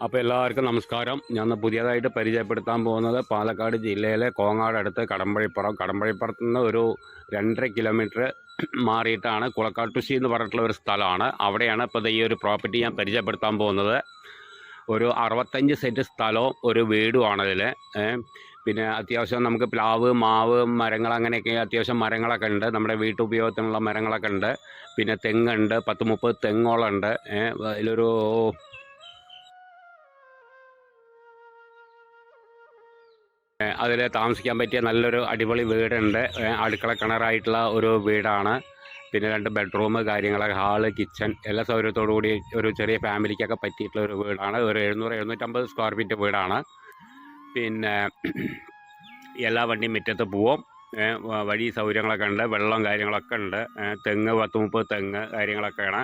അപ്പോൾ എല്ലാവർക്കും നമസ്കാരം. ഞാൻ പുതിയതായിട്ട് പരിചയപ്പെടുത്താൻ പോകുന്നത് പാലക്കാട് ജില്ലയിലെ കോങ്ങാട് അടുത്ത് കടമ്പഴിപ്പുറം. കടമ്പഴിപ്പുറത്ത് നിന്ന് ഒരു രണ്ടര കിലോമീറ്റർ മാറിയിട്ടാണ് കുളക്കാട്ടുശി എന്ന് പറഞ്ഞിട്ടുള്ള ഒരു സ്ഥലമാണ്. അവിടെയാണ് ഇപ്പോൾ ഈ ഒരു പ്രോപ്പർട്ടി ഞാൻ പരിചയപ്പെടുത്താൻ പോകുന്നത്. ഒരു അറുപത്തഞ്ച് സെന്റ് സ്ഥലവും ഒരു വീടുമാണ് ഇതിൽ പിന്നെ അത്യാവശ്യം നമുക്ക് പ്ലാവ് മാവ് മരങ്ങൾ അങ്ങനെയൊക്കെ അത്യാവശ്യം മരങ്ങളൊക്കെ ഉണ്ട്. നമ്മുടെ വീട്ടുപയോഗത്തിനുള്ള മരങ്ങളൊക്കെ ഉണ്ട്. പിന്നെ തെങ്ങുണ്ട് പത്ത് മുപ്പത് തെങ്ങോളം ഉണ്ട്. അതിൽ താമസിക്കാൻ പറ്റിയ നല്ലൊരു അടിപൊളി വീടുണ്ട്. അടുക്കള കിണറായിട്ടുള്ള ഒരു വീടാണ്. പിന്നെ രണ്ട് ബെഡ്റൂം കാര്യങ്ങളൊക്കെ ഹാൾ കിച്ചൺ എല്ലാ സൗകര്യത്തോടു കൂടി ഒരു ചെറിയ ഫാമിലിക്കൊക്കെ പറ്റിയിട്ടുള്ള ഒരു വീടാണ്. ഒരു എഴുന്നൂറ് എഴുന്നൂറ്റമ്പത് സ്ക്വയർ ഫീറ്റ് വീടാണ്. പിന്നെ എല്ലാ വണ്ടിയും മുറ്റത്ത് പോവും. വഴി സൗകര്യങ്ങളൊക്കെ ഉണ്ട്. വെള്ളം കാര്യങ്ങളൊക്കെ ഉണ്ട്. തെങ്ങ് പത്ത് മുപ്പത് തെങ്ങ് കാര്യങ്ങളൊക്കെയാണ്.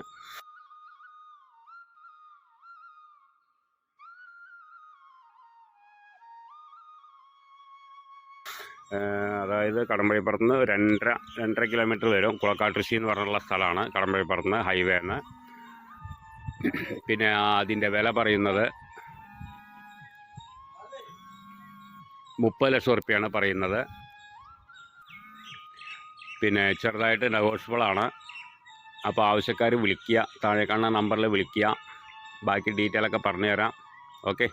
അതായത് കടമ്പഴിപ്പുറത്ത് നിന്ന് രണ്ടര രണ്ടര കിലോമീറ്റർ വരും. കുളക്കാട്ടുശി എന്ന് പറഞ്ഞുള്ള സ്ഥലമാണ് കടമ്പഴിപ്പുറത്ത് നിന്ന് ഹൈവേ എന്ന്. പിന്നെ അതിന്റെ വില പറയുന്നത് മുപ്പത് ലക്ഷം റുപ്യാണ് പറയുന്നത്. പിന്നെ ചെറുതായിട്ട് നെഗോഷ്യബിൾ ആണ്. അപ്പോൾ ആവശ്യക്കാർ വിളിക്കുക താഴെ കാണുന്ന നമ്പറിൽ വിളിക്കുക. ബാക്കി ഡീറ്റെയിൽ ഒക്കെ പറഞ്ഞു തരാം ഓക്കെ